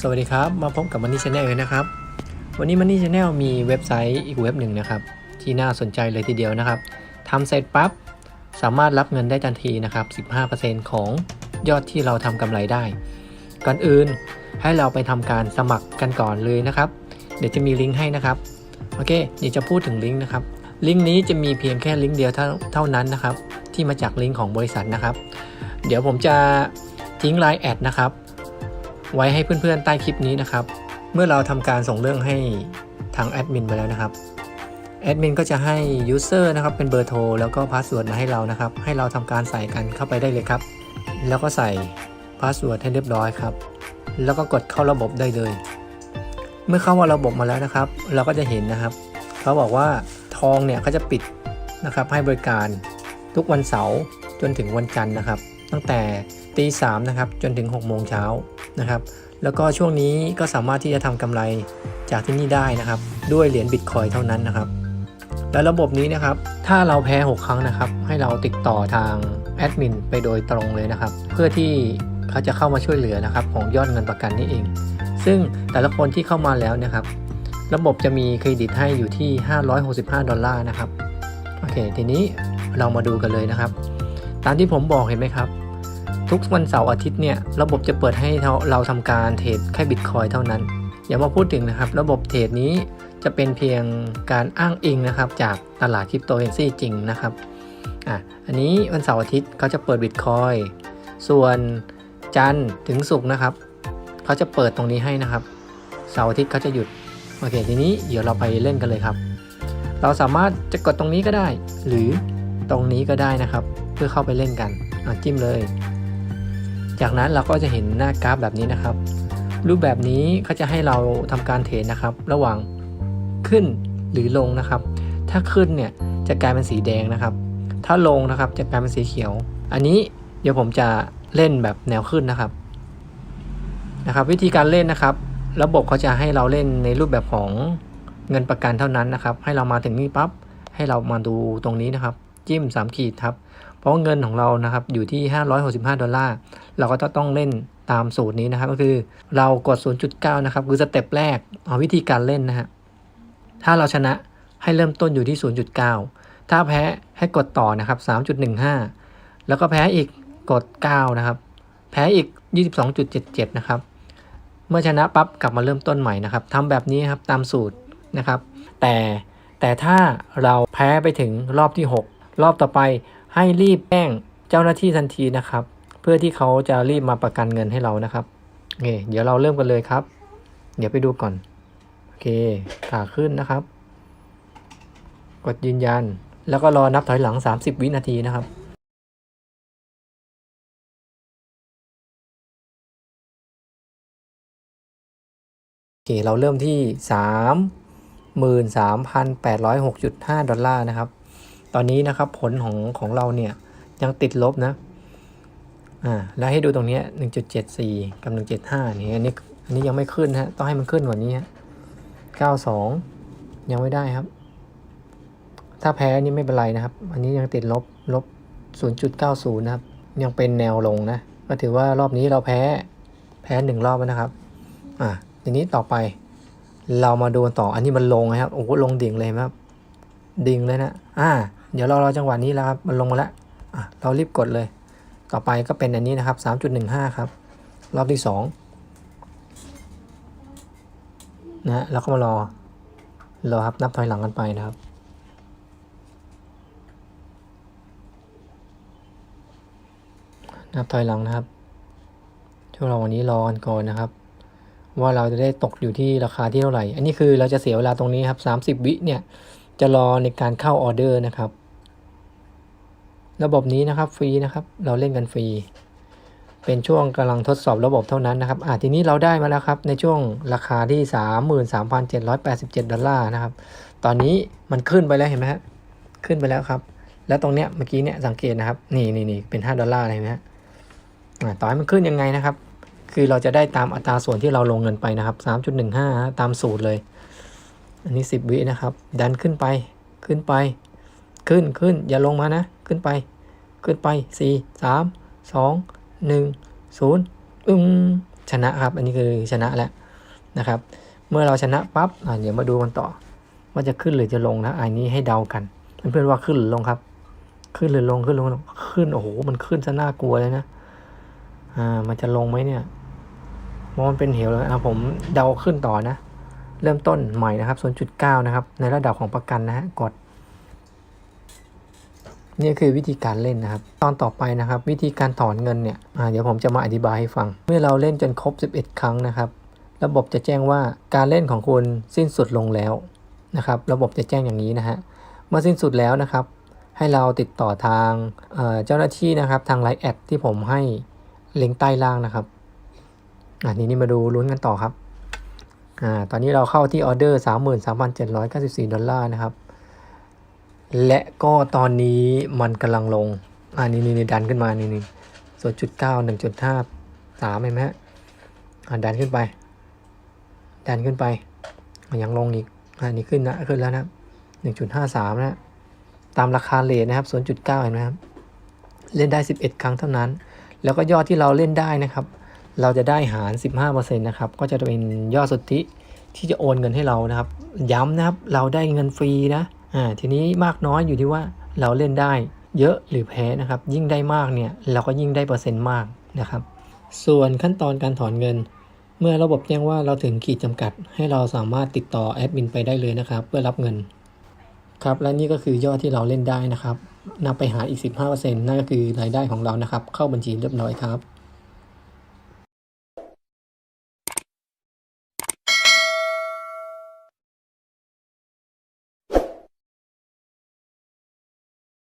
สวัสดีครับ มาพบกับ Money Channel เลยนะครับ วันนี้ Money Channel มีเว็บไซต์อีกเว็บหนึ่งนะครับ ที่น่าสนใจเลยทีเดียวนะครับทำเสร็จปั๊บสามารถรับเงินได้ทันทีนะครับ 15%ของยอดที่เราทำกำไรได้ ก่อนอื่นให้เราไปทำการสมัครกันก่อนเลยนะครับ เดี๋ยวจะมีลิงก์ให้นะครับ โอเค เดี๋ยวจะพูดถึงลิงก์นะครับ ลิงก์นี้จะมีเพียงแค่ลิงก์เดียวเท่าเท่านั้นนะครับ ที่มาจากลิงก์ของบริษัทนะครับ เดี๋ยวผมจะทิ้งไลน์แอดนะครับ ไว้ให้เพื่อนๆใต้คลิปนี้นะครับ เมื่อเราทำการส่งเรื่องให้ทางแอดมินไปแล้วนะครับแอดมินก็จะให้ User นะครับเป็นเบอร์โทรแล้วก็พาสเวิร์ดมาให้เรานะครับ ให้เราทำการใส่กันเข้าไปได้เลยครับ แล้วก็ใส่พาสเวิร์ดให้เรียบร้อยครับ แล้วก็กดเข้าระบบได้เลย เมื่อเข้ามาระบบมาแล้วนะครับ เราก็จะเห็นนะครับ เขาบอกว่าทองเนี่ยเขาจะปิดนะครับให้บริการทุกวันเสาร์จนถึงวันจันทร์นะครับ ตั้งแต่ตีสามนะครับจนถึง6โมงเช้านะครับ แล้วก็ช่วงนี้ก็สามารถที่จะทำกำไรจากที่นี่ได้นะครับ ด้วยเหรียญบิตคอยเท่านั้นนะครับ และระบบนี้นะครับ ถ้าเราแพ้ 6 ครั้งนะครับ ให้เราติดต่อทางแอดมินไปโดยตรงเลยนะครับ เพื่อที่เขาจะเข้ามาช่วยเหลือนะครับของยอดเงินประกันนี่เอง ซึ่งแต่ละคนที่เข้ามาแล้วนะครับ ระบบจะมีเครดิตให้อยู่ที่ 565 ดอลลาร์นะครับ โอเค ทีนี้เรามาดูกันเลยนะครับ ตามที่ผมบอกเห็นไหมครับ ทุกวันเสาร์อาทิตย์เนี่ยระบบจะเปิดให้เราเราทำการเทรดแค่บิตคอยเท่านั้น อย่ามาพูดถึงนะครับ ระบบเทรดนี้จะเป็นเพียงการอ้างอิงนะครับ จากตลาดคริปโตเคอเรนซีจริงนะครับอะอันนี้วันเสาร์อาทิตย์เขาจะเปิดบิตคอยส่วนจันทร์ถึงศุกร์นะครับเขาจะเปิดตรงนี้ให้นะครับเสาร์อาทิตย์เขาจะหยุดโอเคทีนี้เดี๋ยวเราไปเล่นกันเลยครับ เราสามารถจะกดตรงนี้ก็ได้ หรือตรงนี้ก็ได้นะครับ เพื่อเข้าไปเล่นกันจิ้มเลย จากนั้นเราก็จะเห็นหน้ากราฟแบบนี้นะครับ รูปแบบนี้เขาจะให้เราทำการเทรดนะครับ ระหว่างขึ้นหรือลงนะครับ ถ้าขึ้นเนี่ยจะกลายเป็นสีแดงนะครับ ถ้าลงนะครับจะกลายเป็นสีเขียว อันนี้เดี๋ยวผมจะเล่นแบบแนวขึ้นนะครับนะครับ วิธีการเล่นนะครับ ระบบเขาจะให้เราเล่นในรูปแบบของเงินประกันเท่านั้นนะครับ ให้เรามาถึงนี่ปั๊บให้เรามาดูตรงนี้นะครับ จิ้ม3ขีดครับ เพราะเงินของเรานะครับอยู่ที่ 565 ดอลลาร์ เราก็จะต้องเล่นตามสูตรนี้นะครับ ก็คือเรากด 0.9 นะครับ คือสเต็ปแรกเอาวิธีการเล่นนะฮะ ถ้าเราชนะให้เริ่มต้นอยู่ที่ 0.9 ถ้าแพ้ให้กดต่อนะครับ 3.15 แล้วก็แพ้อีกกด 9 นะครับ แพ้อีก 22.77 นะครับ เมื่อชนะปั๊บกลับมาเริ่มต้นใหม่นะครับทำแบบนี้ครับตามสูตรนะครับ แต่แต่ถ้าเราแพ้ไปถึงรอบที่ 6 รอบต่อไป ให้รีบแจ้งเจ้าหน้าที่ทันทีนะครับ เพื่อที่เขาจะรีบมาประกันเงินให้เรานะครับโอเคเดี๋ยวเราเริ่มกันเลยครับ เดี๋ยวไปดูก่อนโอเคขาขึ้นนะครับ กดยืนยัน แล้วก็รอนับถอยหลัง 30 วินาทีนะครับโอเคเราเริ่มที่ 33,806.5 ดอลลาร์นะครับ ตอนนี้นะครับผลของของเราเนี่ยยังติดลบนะ อ่า แล้วให้ดูตรงนี้ย1.74กับ1.75นี่อันนี้อันนี้ยังไม่ขึ้นฮะ ต้องให้มันขึ้นกว่านี้ฮะ92ยังไม่ได้ครับ ถ้าแพ้อันนี้ไม่เป็นไรนะครับ อันนี้ยังติดลบลบ0.90นะครับ ยังเป็นแนวลงนะ ก็ถือว่ารอบนี้เราแพ้แพ้หนึ่งรอบแล้วนะครับ อ่าทีนี้ต่อไปเรามาดูต่อ อันนี้มันลงนะครับ โอ้โหลงดิ่งเลยครับ ดิ่งเลยนะ อ่า เดี๋ยวเรารอจังหวะนี้แล้วครับ มันลงมาแล้วเรารีบกดเลย ต่อไปก็เป็นอันนี้นะครับ 3.15 ครับ รอบที่สองนะแล้วก็มารอรอครับนับถอยหลังกันไปนะครับนับถอยหลังนะครับช่วงเราวันนี้รอกันก่อนนะครับ ว่าเราจะได้ตกอยู่ที่ราคาที่เท่าไหร่ อันนี้คือเราจะเสียเวลาตรงนี้ครับ 30 วิเนี่ยจะรอในการเข้าออเดอร์นะครับ ระบบนี้นะครับฟรีนะครับ เราเล่นกันฟรี เป็นช่วงกำลังทดสอบระบบเท่านั้นนะครับอ่าทีนี้เราได้มาแล้วครับ ในช่วงราคาที่ 33,787 ดอลลาร์นะครับ ตอนนี้มันขึ้นไปแล้วเห็นไหมฮะขึ้นไปแล้วครับ แล้วตรงเนี้ยเมื่อกี้เนี่ยสังเกตนะครับ นี่นี่นี่เป็น 5 ดอลลาร์เห็นไหมฮะอ่าต่อให้มันขึ้นยังไงนะครับ คือเราจะได้ตามอัตราส่วนที่เราลงเงินไปนะครับ 3.15 ตามสูตรเลย อันนี้ 10 วินะครับ ดันขึ้นไปขึ้นไป ขึ้นขึ้นอย่าลงมานะ ขึ้นไป ขึ้นไป4 3 2 1ศูนย์อึ้งชนะครับ อันนี้คือชนะแล้วนะครับ เมื่อเราชนะปั๊บเดี๋ยวมาดูกันต่อ ว่าจะขึ้นหรือจะลงนะ อันนี้ให้เดากัน เพื่อนๆว่าขึ้นหรือลงครับ ขึ้นหรือลงขึ้นลงขึ้นโอ้โหมันขึ้นซะน่ากลัวเลยนะอ่ามันจะลงไหมเนี่ยมองมันเป็นเหวเลยอะผมเดาขึ้นต่อนะ เริ่มต้นใหม่นะครับ0.9นะครับ ในระดับของประกันนะฮะกด นี่คือวิธีการเล่นนะครับ ตอนต่อไปนะครับ วิธีการถอนเงินเนี่ยเดี๋ยวผมจะมาอธิบายให้ฟัง เมื่อเราเล่นจนครบ 11 ครั้งนะครับ ระบบจะแจ้งว่าการเล่นของคุณสิ้นสุดลงแล้วนะครับ ระบบจะแจ้งอย่างนี้นะฮะเมื่อสิ้นสุดแล้วนะครับ ให้เราติดต่อทางเเจ้าหน้าที่นะครับทางไลน์แอดที่ผมให้ลิงก์ใต้ล่างนะครับอันนี้นี่มาดูลุ้นกันต่อครับอ่าตอนนี้เราเข้าที่ออเดอร์ 33,794 ดอลลาร์นะครับ และก็ตอนนี้มันกำลังลง อ่านี่นี่นดันขึ้นมานี่นี่ส่วนจุดเก้าหนึ่งจุดห้าสามเห็นไหมฮะอ่าดันขึ้นไป ดันขึ้นไปยังลงอีกอ่านี่ขึ้นนะขึ้นแล้วนะหนึ่งจุดห้าสามนะตามราคาเลทนะครับ0.9เก้าเห็นไหมครับ เล่นได้11ครั้งเท่านั้น แล้วก็ยอดที่เราเล่นได้นะครับ เราจะได้หาร15%นะครับ ก็จะเป็นยอดสุทธิที่จะโอนเงินให้เรานะครับ ย้ำนะครับ เราได้เงินฟรีนะ อ่าทีนี้มากน้อยอยู่ที่ว่าเราเล่นได้เยอะหรือแพ้นะครับ ยิ่งได้มากเนี่ยเราก็ยิ่งได้เปอร์เซ็นต์มากนะครับ ส่วนขั้นตอนการถอนเงิน เมื่อระบบแจ้งว่าเราถึงขีดจำกัด ให้เราสามารถติดต่อแอดมินไปได้เลยนะครับ เพื่อรับเงินครับและนี่ก็คือยอดที่เราเล่นได้นะครับนำไปหาอีก 15%นั่นก็คือรายได้ของเรานะครับ เข้าบัญชีเรียบร้อยครับ